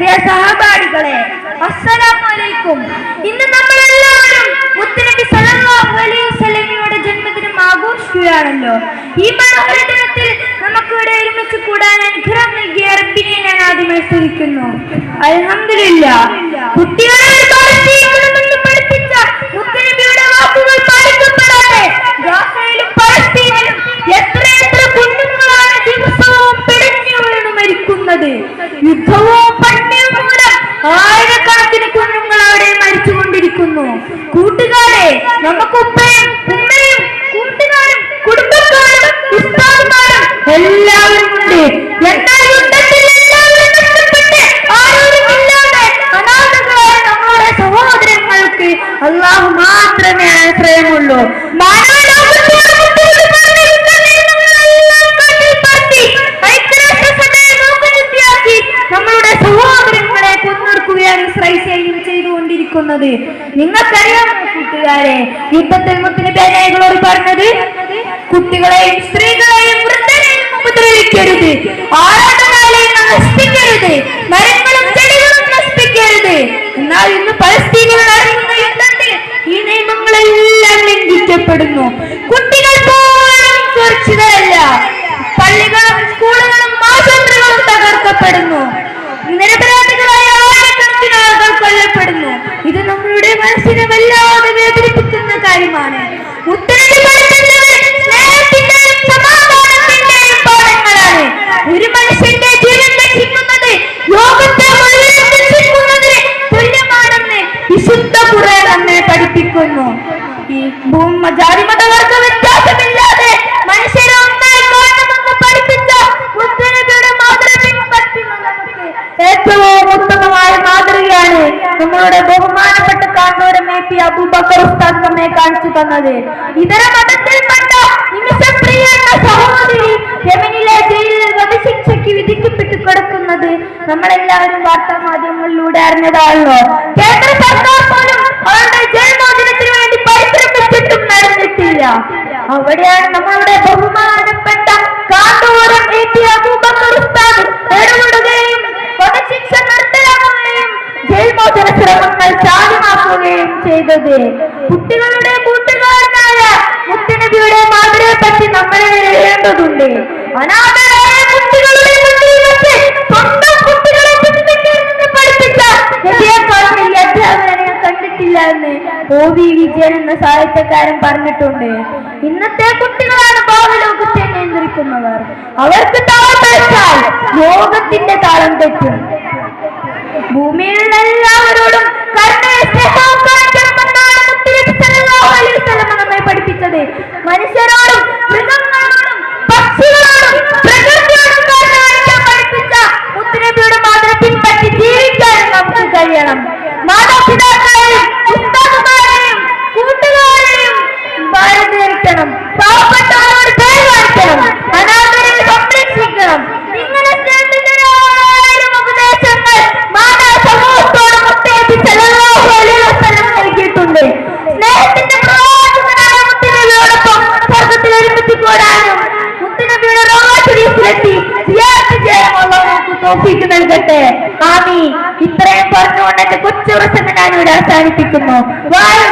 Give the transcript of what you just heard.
പ്രിയ സഹപാഠികളെ അസ്സലാമു അലൈക്കും. ഇന്ന് നമ്മൾ എല്ലാവരും മുത്തനബി സല്ലല്ലാഹു അലൈഹി വസല്ലമയുടെ ജന്മദിനം ആഘോഷിക്കുകയാണല്ലോ. ഈ മനോഹര നമുക്ക് ഇവിടെ ഒരുമിച്ച് കൂടാൻ അനുഗ്രഹം നൽകിയ റബ്ബിനെ ഞാൻ ആദ്യമായി സ്തുതിക്കുന്നു അൽഹംദുലില്ലാ. കുട്ടികളെ പഠിപ്പിച്ച എത്ര മരിക്കുന്നത്. യുദ്ധവും കൂട്ടുകാരെ നമുക്ക് ഉമ്മയും കൂട്ടുകാരും കുടുംബക്കാരും ഉസ്താദുമാരും എല്ലാവരും ഉണ്ട്. എന്നാൽ യുദ്ധത്തിൽ എല്ലാവരും നഷ്ടപ്പെട്ട് ആരോരുമില്ലാതെ അനാഥകളായ നമ്മളുടെ സഹോദരങ്ങൾക്ക് അള്ളാഹു മാത്രമേ ആശ്രയമുള്ളൂ. മാനവലോകത്തോട് ചെയ്തുകൊണ്ടിരിക്കുന്നത് നിങ്ങൾക്കറിയാമോ കൂട്ടുകാരെ യുദ്ധത്തിൽ മുത്തിന് പേനകളോട് പറഞ്ഞത്? കുട്ടികളെയും സ്ത്രീകളെയും വൃദ്ധരെയും ഉപദ്രവിക്കരുത്. ആരാധനാലയം നശിപ്പിക്കരുത്. മരങ്ങളും ചെടികളും നശിപ്പിക്കരുത്. എന്നാൽ ഇന്ന് പലസ്തീനിൽ നടക്കുന്ന ഒരു മനുഷ്യന്റെ ജീവൻ രക്ഷിക്കുന്നത് ലോകത്തെ മുഴുവൻ രക്ഷിക്കുന്നതിന് തുല്യമാണെന്ന് വിശുദ്ധ കുറേ നമ്മെ പഠിപ്പിക്കുന്നു. ഈ ഭൂമ ജാതിമതവർഗ വ്യത്യാസമില്ലാതെ മനുഷ്യരെ ഒന്നായി കാണണമെന്ന് പഠിപ്പിച്ച മുത്തനബിയുടെ മാതൃ പിൻപറ്റുന്ന ഏറ്റവും ഉത്തമമായ മാതൃകയാണ് നമ്മളുടെ ബഹുമാനപ്പെട്ട കാന്തോരം എ അബൂബക്കർ ഉസ്താദ് നമ്മെ കാണിച്ചു തന്നത്. ഇതര മതത്തിൽ നമ്മളെല്ലാവരും വാർത്താ മാധ്യമങ്ങളിലൂടെ അറിഞ്ഞതാണല്ലോ. കേന്ദ്ര സർക്കാർ പോലും അവരുടെ ജന്മദിനത്തിന് വേണ്ടി പരിശ്രമിച്ചിട്ടും നടന്നിട്ടില്ല. അവിടെയാണ് നമ്മളുടെ ബഹുമാനപ്പെട്ട കാന്തോരം എ പി അബൂബക്കർ ഉസ്താദ് ഇടപെടുകയും വധശിക്ഷ നിർത്തലാക്കുകയും ജയിൽമോചന ശ്രമങ്ങൾ സാധ്യമാക്കുകയും ചെയ്തത്. കുട്ടികളുടെ കൂട്ടുകാരനായ മുത്തനബിയുടെ മാതൃയെ പറ്റി നമ്മൾ എഴുതേണ്ടതുണ്ട് അനാഥരായ ഒ വി വിജയൻ എന്ന സാഹിത്യകാരൻ പറഞ്ഞിട്ടുണ്ട്. ഇന്നത്തെ കുട്ടികളാണ് ഭാവലോകത്തെ നിയന്ത്രിക്കുന്നവർ. അവർക്ക് താളം വെച്ചാൽ ലോകത്തിന്റെ താളം തെറ്റും. ഭൂമിയിലുള്ള എല്ലാവരോടും കരുണയെ സ്നേഹവും കാണിക്കണമെന്നാണ് മുത്തുനബി സല്ലല്ലാഹു അലൈഹി വസല്ലം പഠിപ്പിച്ചത്. മനുഷ്യരോടും തൗഫീക്ക് നൽകട്ടെ ആമീൻ ഇത്രയും പറഞ്ഞുകൊണ്ട് എന്റെ കൊച്ചു പ്രസംഗം ഞാൻ ഇവിടെ അവസാനിപ്പിക്കുന്നു. വാഴും